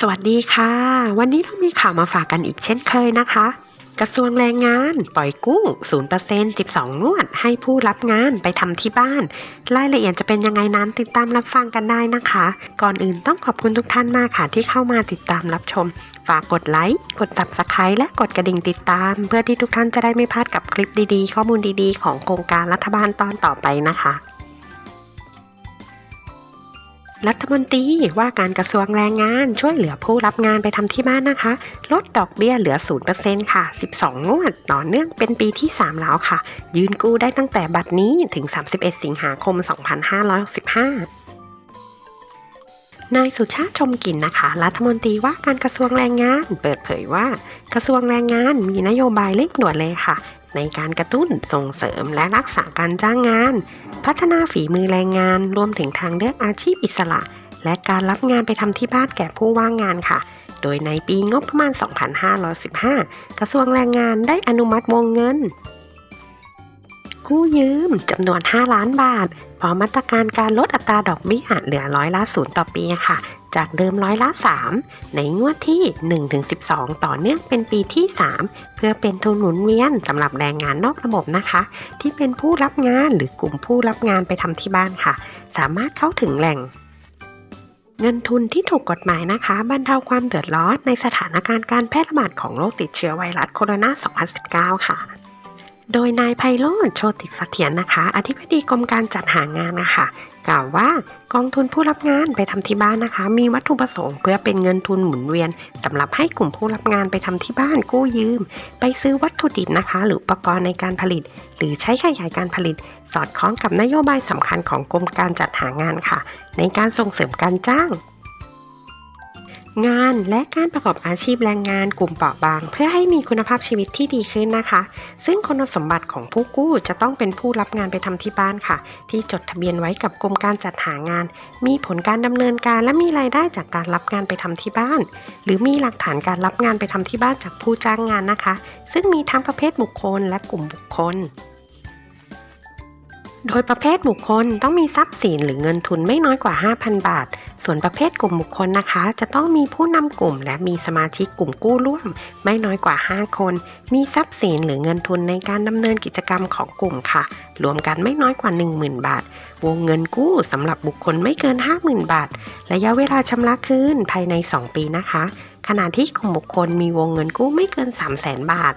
สวัสดีค่ะ วันนี้เรามีข่าวมาฝากกันอีกเช่นเคยนะคะ กระทรวงแรงงาน ปล่อยกู้0% 12 งวด ให้ผู้รับงานไปทำที่บ้าน รายละเอียดจะเป็นยังไงนั้นติดตามรับฟังกันได้นะคะ ก่อนอื่นต้องขอบคุณทุกท่านมากค่ะที่เข้ามาติดตามรับชม ฝากกดไลค์ กด subscribe และกดกระดิ่งติดตาม เพื่อที่ทุกท่านจะได้ไม่พลาดกับคลิปดีๆ ข้อมูลดีๆ ของโครงการรัฐบาลตอนต่อไปนะคะ รัฐมนตรีว่าการกระทรวงแรงงานช่วยเหลือผู้รับงานไปทำที่บ้านนะคะ ลดดอกเบี้ยเหลือ 0%ค่ะ 12 งวดต่อเนื่องเป็นปีที่ 3 แล้วค่ะ ยืนกู้ได้ตั้งแต่บัดนี้ถึง 31 สิงหาคม 2565นายสุชาติชมกินนะคะ รัฐมนตรีว่าการกระทรวงแรงงาน เปิดเผยว่า กระทรวงแรงงานมีนโยบายเร่งด่วนเลยค่ะ ในการกระตุ้นส่งเสริมและรักษาการจ้างงาน พัฒนาฝีมือแรงงาน รวมถึงทางเลือกอาชีพอิสระ และการรับงานไปทำที่บ้านแก่ผู้ว่างงานค่ะ โดยในปีงบประมาณ 2515 กระทรวงแรงงานได้อนุมัติวงเงิน กู้ยืมจำนวน 5 ล้านบาทพร้อมมาตรการการลดอัตราดอกเบี้ยเหลือร้อยละศูนย์ต่อปีค่ะ จากเดิมร้อยละ 3 ในงวดที่ 1-12 ต่อเนื่องเป็นปีที่ 3 เพื่อเป็นทุนหมุนเวียนสำหรับแรงงานนอกระบบนะคะ ที่เป็นผู้รับงานหรือกลุ่มผู้รับงานไปทำที่บ้านค่ะ สามารถเข้าถึงแหล่งเงินทุนที่ถูกกฎหมายนะคะ บรรเทาความเดือดร้อนในสถานการณ์การแพร่ระบาดของโรคติดเชื้อไวรัสโคโรนา 2019 ค่ะ โดยนายไพโรจน์โชติสเถียรนะคะ อธิบดีกรมการจัดหางานนะคะ กล่าวว่ากองทุนผู้รับงานไปทำที่บ้านนะคะ มีวัตถุประสงค์เพื่อเป็นเงินทุนหมุนเวียนสำหรับให้กลุ่มผู้รับงานไปทำที่บ้านกู้ยืม ไปซื้อวัตถุดิบนะคะ หรืออุปกรณ์ในการผลิต หรือใช้ขยายการผลิต สอดคล้องกับนโยบายสำคัญของกรมการจัดหางานค่ะ ในการส่งเสริมการจ้าง งานและการประกอบอาชีพแรงงานกลุ่มเปราะบาง เพื่อให้มีคุณภาพชีวิตที่ดีขึ้นนะคะ ซึ่งคุณสมบัติของผู้กู้จะต้องเป็นผู้รับงานไปทำที่บ้านค่ะ ที่จดทะเบียนไว้กับกรมการจัดหางาน มีผลการดำเนินการและมีรายได้จากการรับงานไปทำที่บ้าน หรือมีหลักฐานการรับงานไปทำที่บ้านจากผู้จ้างงานนะคะ ซึ่งมีทั้งประเภทบุคคลและกลุ่มบุคคล โดยประเภทบุคคลต้องมีทรัพย์สินหรือเงินทุนไม่น้อยกว่า 5,000 บาท ส่วนประเภทกลุ่มบุคคลนะคะ จะต้องมีผู้นำกลุ่ม และมีสมาชิกกลุ่มกู้ร่วม ไม่น้อยกว่า 5 คน มีทรัพย์สินหรือเงินทุนในการดำเนินกิจกรรมของกลุ่มค่ะ รวมกันไม่น้อยกว่า 10,000 บาท วงเงินกู้สำหรับบุคคลไม่เกิน 50,000 บาท ระยะเวลาชำระคืนภายใน 2 ปีนะคะ ขณะที่กลุ่มบุคคลมีวงเงินกู้ไม่เกิน 300,000 บาท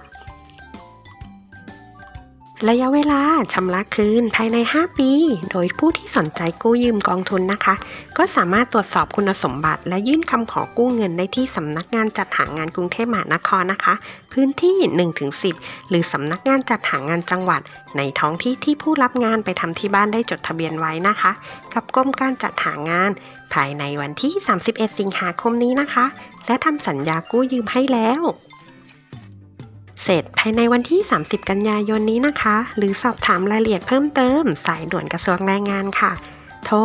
ระยะเวลาชำระคืนภายใน 5 ปี โดยผู้ที่สนใจกู้ยืมกองทุนนะคะ ก็สามารถตรวจสอบคุณสมบัติ และยื่นคำขอกู้เงินได้ที่สำนักงานจัดหางานกรุงเทพมหานครนะคะ พื้นที่ 1-10 หรือสำนักงานจัดหางานจังหวัด ในท้องที่ที่ผู้รับงานไปทำที่บ้านได้จดทะเบียนไว้นะคะ กับกรมการจัดหางาน ภายในวันที่ 31 สิงหาคมนี้นะคะ และทำสัญญากู้ยืมให้แล้ว เสร็จภายในวันที่ 30 กันยายนนี้นะคะ หรือสอบถามรายละเอียดเพิ่มเติม สายด่วนกระทรวงแรงงานค่ะ โทร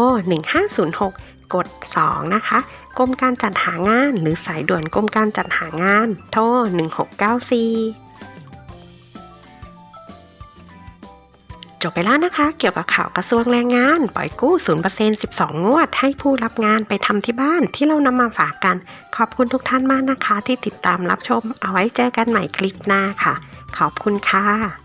1506 กด 2 นะคะ กรมการจัดหางานหรือสายด่วนกรมการจัดหางาน โทร 1694 จบไปแล้วนะคะ เกี่ยวกับข่าวกระทรวงแรงงาน ปล่อยกู้ 0% 12 งวด ให้ผู้รับงานไปทำที่บ้านที่เรานำมาฝากกัน ขอบคุณทุกท่านมากนะคะ ที่ติดตามรับชม เอาไว้เจอกันใหม่คลิปหน้าค่ะ ขอบคุณค่ะ